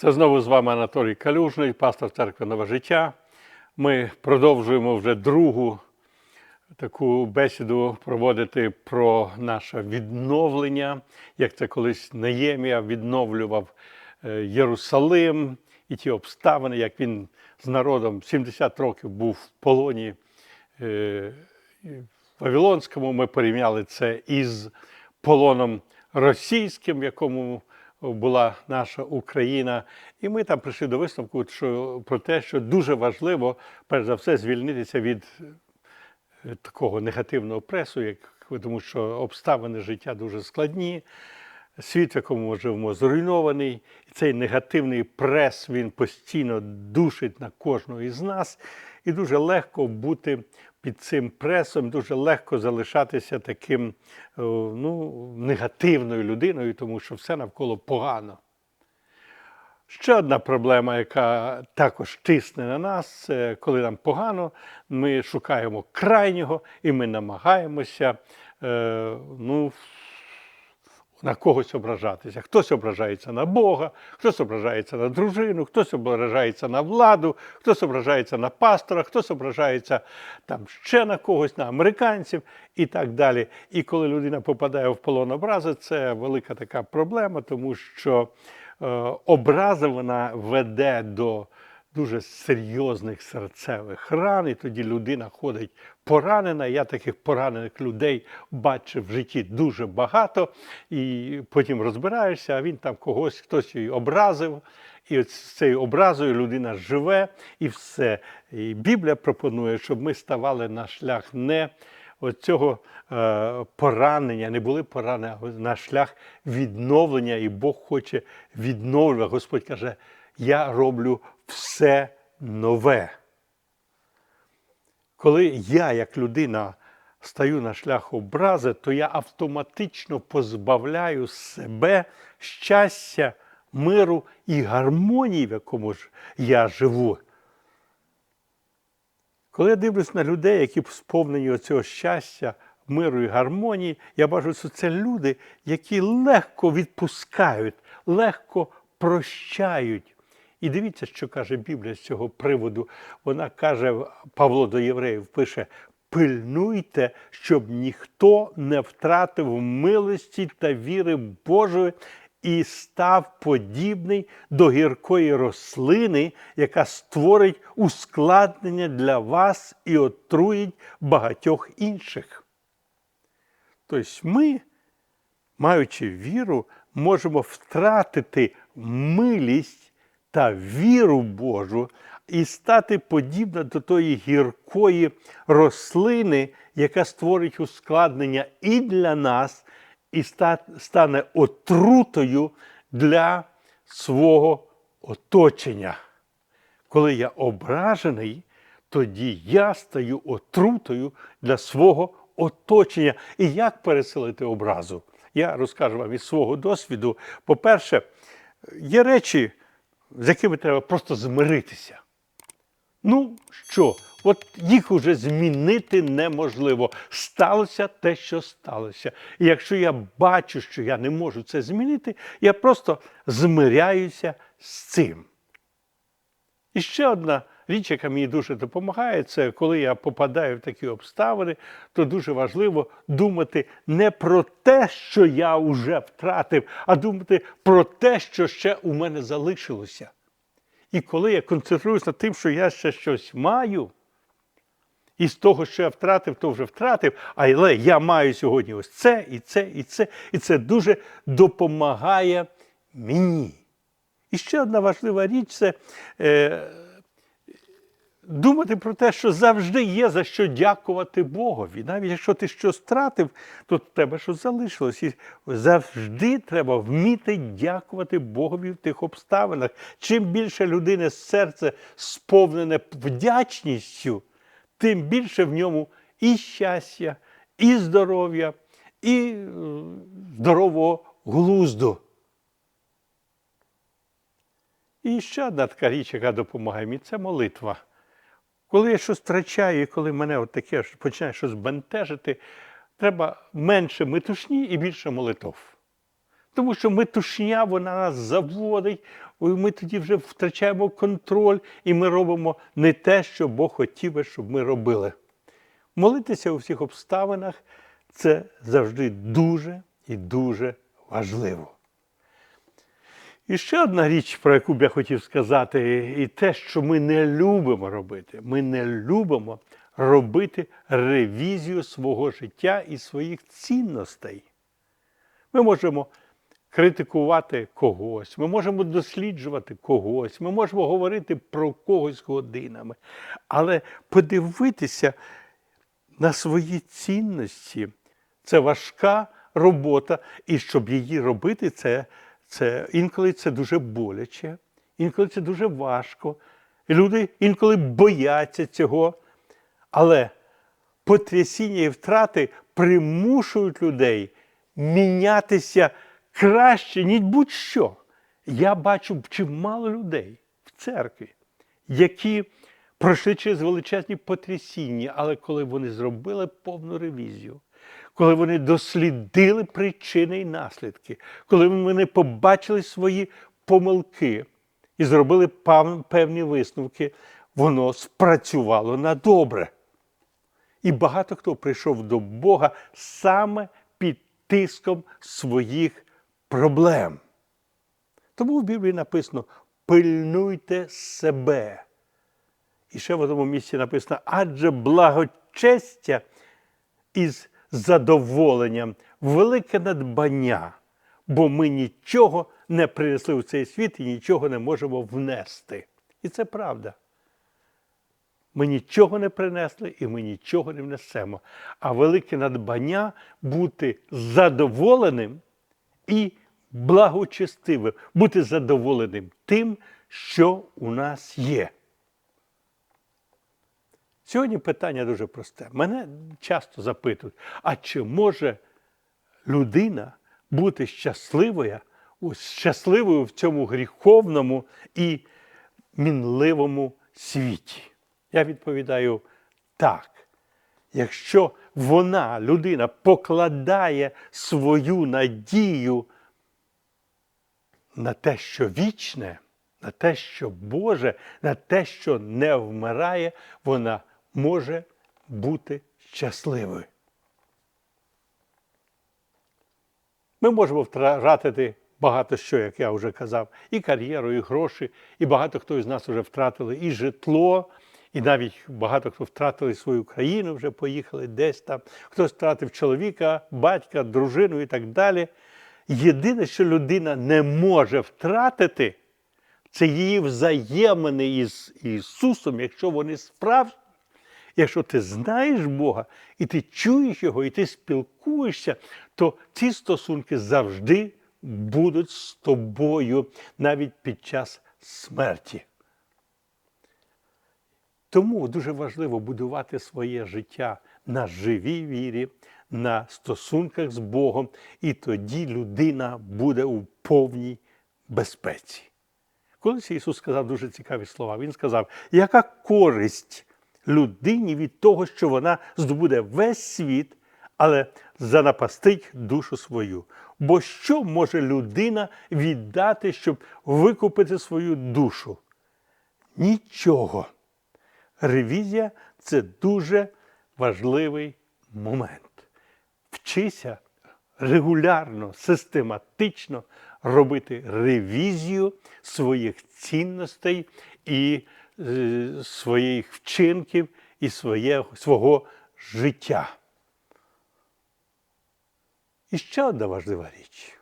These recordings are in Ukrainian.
Це знову з вами Анатолій Калюжний, пастор церкви Нове життя. Ми продовжуємо вже другу таку бесіду проводити про наше відновлення, як це колись Неємія відновлював е, Єрусалим і ті обставини, як він з народом 70 років був в полоні е, Вавилонському. Ми порівняли це із полоном російським, в якому була наша Україна. І ми там прийшли до висновку що, про те, що дуже важливо, перш за все, звільнитися від е, такого негативного пресу, як, тому що обставини життя дуже складні. Світ, в якому ми живемо, зруйнований, і цей негативний прес він постійно душить на кожного із нас, і дуже легко бути під цим пресом, дуже легко залишатися таким е, ну, негативною людиною, тому що все навколо погано. Ще одна проблема, яка також тисне на нас, це коли нам погано, ми шукаємо крайнього і ми намагаємося е, ну, на когось ображатися. Хтось ображається на Бога, хтось ображається на дружину, хтось ображається на владу, хтось ображається на пастора, хтось ображається там ще на когось, на американців і так далі. І коли людина попадає в полон образи, це велика така проблема, тому що е, образа вона веде до дуже серйозних серцевих ран, і тоді людина ходить поранена. Я таких поранених людей бачив в житті дуже багато, і потім розбираєшся, а він там когось, хтось її образив. І от з цією образою людина живе і все. І Біблія пропонує, щоб ми ставали на шлях не оцього е, поранення, не були поранені, на шлях відновлення, і Бог хоче відновлювати. Господь каже, я роблю все нове. Коли я, як людина, стаю на шлях образи, то я автоматично позбавляю себе щастя, миру і гармонії, в якому ж я живу. Коли я дивлюсь на людей, які сповнені оцього щастя, миру і гармонії, я бачу, що це люди, які легко відпускають, легко прощають. І дивіться, що каже Біблія з цього приводу. Вона каже, Павло до євреїв пише: пильнуйте, щоб ніхто не втратив милості та віри Божої і став подібний до гіркої рослини, яка створить ускладнення для вас і отруїть багатьох інших. Тобто ми, маючи віру, можемо втратити милість та віру Божу і стати подібна до тої гіркої рослини, яка створить ускладнення і для нас, і стане отрутою для свого оточення. Коли я ображений, тоді я стаю отрутою для свого оточення. І як переселити образу? Я розкажу вам із свого досвіду. По-перше, є речі, з якими треба просто змиритися. Ну що, от їх уже змінити неможливо. Сталося те, що сталося. І якщо я бачу, що я не можу це змінити, я просто змиряюся з цим. І ще одна річ, яка мені дуже допомагає, це коли я попадаю в такі обставини, то дуже важливо думати не про те, що я вже втратив, а думати про те, що ще у мене залишилося. І коли я концентруюся над тим, що я ще щось маю, і з того, що я втратив, то вже втратив, але я маю сьогодні ось це, і це, і це, і це дуже допомагає мені. І ще одна важлива річ це е, думати про те, що завжди є за що дякувати Богові. Навіть якщо ти щось втратив, то тебе щось залишилось. І завжди треба вміти дякувати Богові в тих обставинах. Чим більше людини серце сповнене вдячністю, тим більше в ньому і щастя, і здоров'я, і е, здорового глузду. І ще одна така річ, яка допомагає мені, це молитва. Коли я щось втрачаю, і коли мене от таке починає щось бентежити, треба менше метушні і більше молитов. Тому що метушня вона нас заводить, і ми тоді вже втрачаємо контроль, і ми робимо не те, що Бог хотів би, щоб ми робили. Молитися у всіх обставинах це завжди дуже і дуже важливо. І ще одна річ, про яку б я хотів сказати, і те, що ми не любимо робити. Ми не любимо робити ревізію свого життя і своїх цінностей. Ми можемо критикувати когось, ми можемо досліджувати когось, ми можемо говорити про когось годинами, але подивитися на свої цінності це важка робота, і щоб її робити, це, це інколи це дуже боляче, інколи це дуже важко. І люди інколи бояться цього. Але потрясіння і втрати примушують людей мінятися краще, ніж будь-що. Я бачу чимало людей в церкві, які пройшли через величезні потрясіння, але коли вони зробили повну ревізію, коли вони дослідили причини і наслідки, коли вони побачили свої помилки і зробили певні висновки, воно спрацювало на добре. І багато хто прийшов до Бога саме під тиском своїх проблем. Тому в Біблії написано: пильнуйте себе. І ще в одному місці написано, адже благочестя із задоволенням, велике надбання, бо ми нічого не принесли в цей світ і нічого не можемо внести. І це правда. Ми нічого не принесли і ми нічого не внесемо. А велике надбання бути задоволеним і благочестивим, бути задоволеним тим, що у нас є. Сьогодні питання дуже просте. Мене часто запитують, а чи може людина бути щасливою, щасливою в цьому гріховному і мінливому світі? Я відповідаю так. Якщо вона, людина, покладає свою надію на те, що вічне, на те, що Боже, на те, що не вмирає, вона може бути щасливою. Ми можемо втратити багато що, як я вже казав, і кар'єру, і гроші, і багато хто із нас вже втратили і житло, і навіть багато хто втратили свою країну, вже поїхали десь там, хтось втратив чоловіка, батька, дружину і так далі. Єдине, що людина не може втратити, це її взаємини із Ісусом, якщо вони справжні. Якщо ти знаєш Бога, і ти чуєш Його, і ти спілкуєшся, то ці стосунки завжди будуть з тобою навіть під час смерті. Тому дуже важливо будувати своє життя на живій вірі, на стосунках з Богом, і тоді людина буде у повній безпеці. Колись Ісус сказав дуже цікаві слова. Він сказав, яка користь людині від того, що вона здобуде весь світ, але занапастить душу свою. Бо що може людина віддати, щоб викупити свою душу? Нічого. Ревізія це дуже важливий момент. Вчися регулярно, систематично робити ревізію своїх цінностей і своїх вчинків і своє, свого життя. І ще одна важлива річ.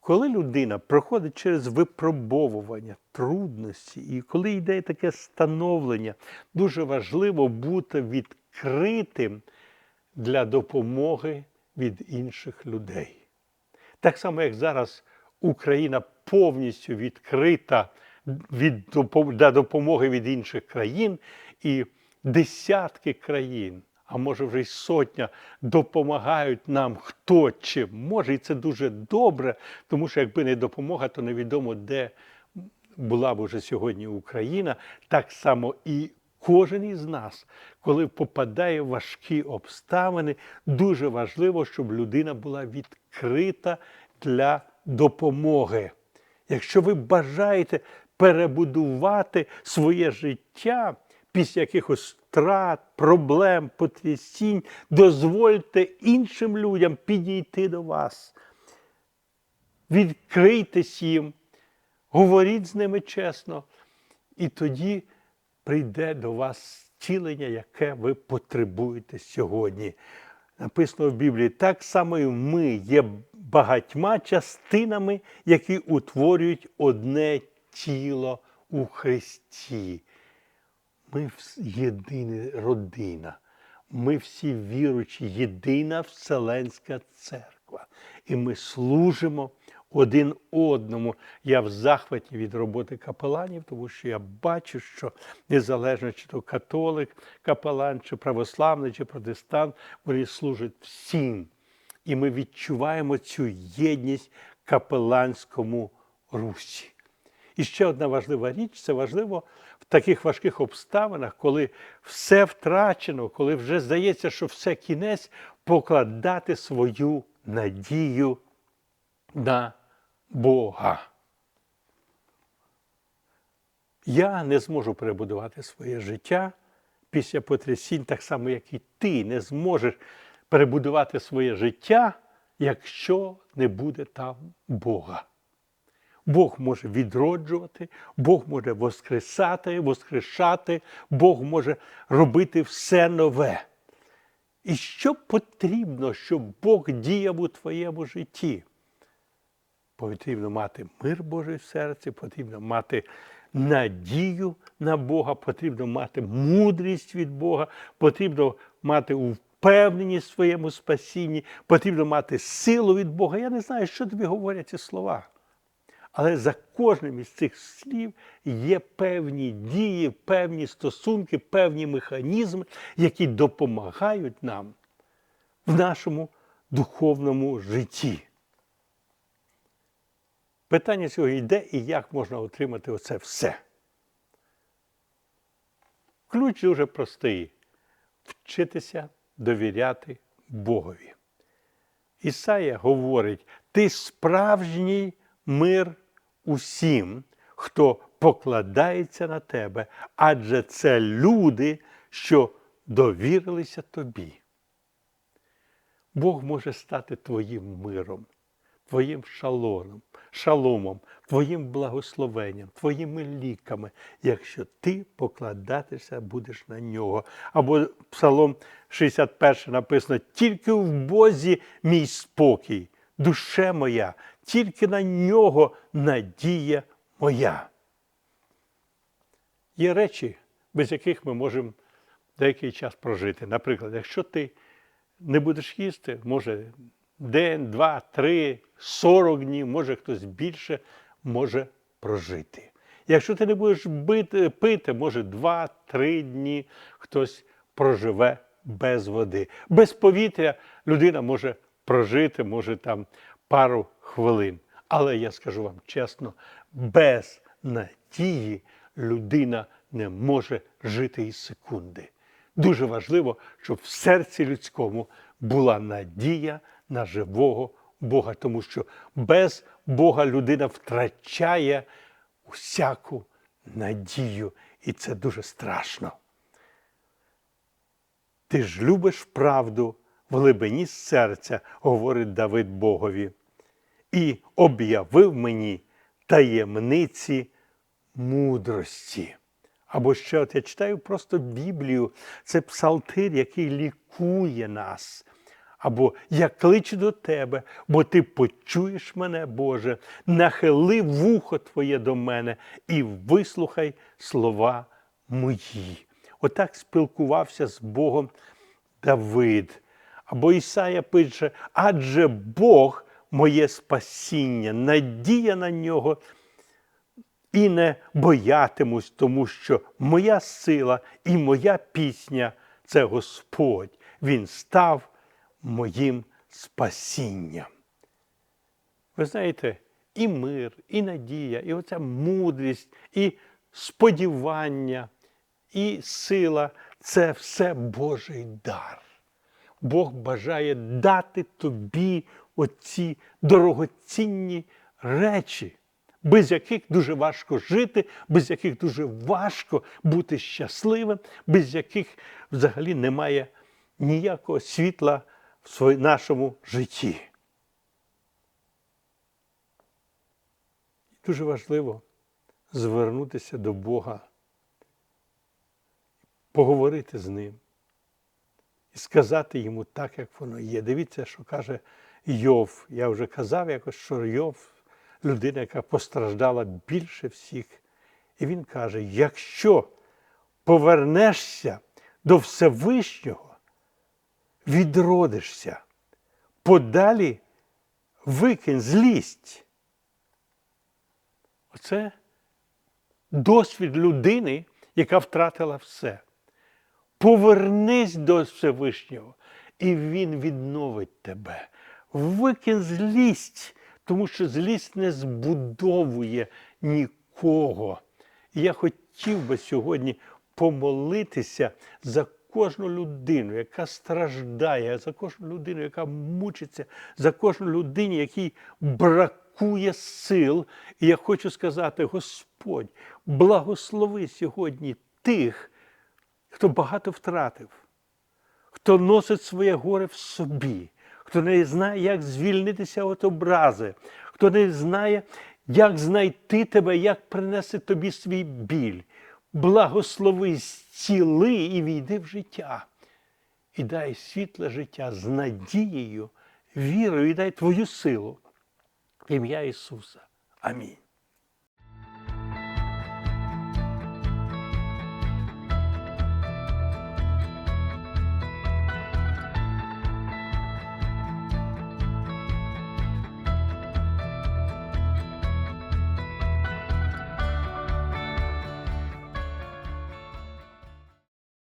Коли людина проходить через випробовування, трудності, і коли йде таке становлення, дуже важливо бути відкритим для допомоги від інших людей. Так само, як зараз Україна повністю відкрита від, для допомоги від інших країн, і десятки країн, а може вже й сотня, допомагають нам хто чим може. І це дуже добре, тому що якби не допомога, то невідомо, де була б уже сьогодні Україна. Так само і кожен із нас, коли попадає в важкі обставини, дуже важливо, щоб людина була відкрита для допомоги. Якщо ви бажаєте перебудувати своє життя після якихось втрат, проблем, потрясінь, дозвольте іншим людям підійти до вас. Відкрийтесь їм, говоріть з ними чесно, і тоді прийде до вас зцілення, яке ви потребуєте сьогодні. Написано в Біблії, так само і ми є багатьма частинами, які утворюють одне тіло у Христі. Ми єдина родина. Ми всі віруючі, єдина Вселенська церква. І ми служимо один одному. Я в захваті від роботи капеланів, тому що я бачу, що незалежно чи то католик, капелан, чи православний, чи протестант, вони служать всім. І ми відчуваємо цю єдність капеланському русі. І ще одна важлива річ це важливо в таких важких обставинах, коли все втрачено, коли вже здається, що все кінець, покладати свою надію на Бога. Я не зможу перебудувати своє життя після потрясінь, так само, як і ти не зможеш перебудувати своє життя, якщо не буде там Бога. Бог може відроджувати, Бог може воскресати, воскрешати, Бог може робити все нове. І що потрібно, щоб Бог діяв у твоєму житті? Потрібно мати мир Божий в серці, потрібно мати надію на Бога, потрібно мати мудрість від Бога, потрібно мати впевненість в своєму спасінні, потрібно мати силу від Бога. Я не знаю, що тобі говорять ці слова. Але за кожним із цих слів є певні дії, певні стосунки, певні механізми, які допомагають нам в нашому духовному житті. Питання сьогодні йде і як можна отримати оце все. Ключ дуже простий вчитися довіряти Богові. Ісая говорить: ти справжній мир усім, хто покладається на тебе, адже це люди, що довірилися тобі. Бог може стати твоїм миром, твоїм шалоном, шаломом, твоїм благословенням, твоїми ліками, якщо ти покладатися будеш на нього. Або Псалом 61 написано: тільки в Бозі мій спокій, душе моя, тільки на нього надія моя. Є речі, без яких ми можемо деякий час прожити. Наприклад, якщо ти не будеш їсти, може день, два, три, сорок днів, може хтось більше може прожити. Якщо ти не будеш бити, пити, може два-три дні хтось проживе без води. Без повітря людина може прожити, може там пару хвилин. Але я скажу вам чесно, без надії людина не може жити і секунди. Дуже важливо, щоб в серці людському була надія на живого Бога, тому що без Бога людина втрачає усяку надію, і це дуже страшно. Ти ж любиш правду в глибині серця, говорить Давид Богові, і об'явив мені таємниці мудрості. Або ще от я читаю просто Біблію, це псалтир, який лікує нас. Або я кличу до тебе, бо ти почуєш мене, Боже, нахили вухо Твоє до мене і вислухай слова мої. Отак спілкувався з Богом Давид. Або Ісая пише, адже Бог моє спасіння, надія на нього і не боятимусь, тому що моя сила і моя пісня це Господь. Він став моїм спасінням. Ви знаєте, і мир, і надія, і оця мудрість, і сподівання, і сила це все Божий дар. Бог бажає дати тобі оці дорогоцінні речі, без яких дуже важко жити, без яких дуже важко бути щасливим, без яких взагалі немає ніякого світла в нашому житті. Дуже важливо звернутися до Бога, поговорити з Ним і сказати йому так, як воно є. Дивіться, що каже Йов. Я вже казав якось, що Йов людина, яка постраждала більше всіх. І він каже: якщо повернешся до Всевишнього, відродишся, подалі викинь злість. Оце досвід людини, яка втратила все. Повернись до Всевишнього, і Він відновить тебе. Викинь злість, тому що злість не збудовує нікого. І я хотів би сьогодні помолитися за кожну людину, яка страждає, за кожну людину, яка мучиться, за кожну людину, якій бракує сил. І я хочу сказати, Господь, благослови сьогодні тих, хто багато втратив, хто носить своє горе в собі, хто не знає, як звільнитися від образи, хто не знає, як знайти тебе, як принести тобі свій біль. Благослови, зціли і війди в життя. І дай світле життя з надією, вірою, і дай твою силу. В ім'я Ісуса. Амінь.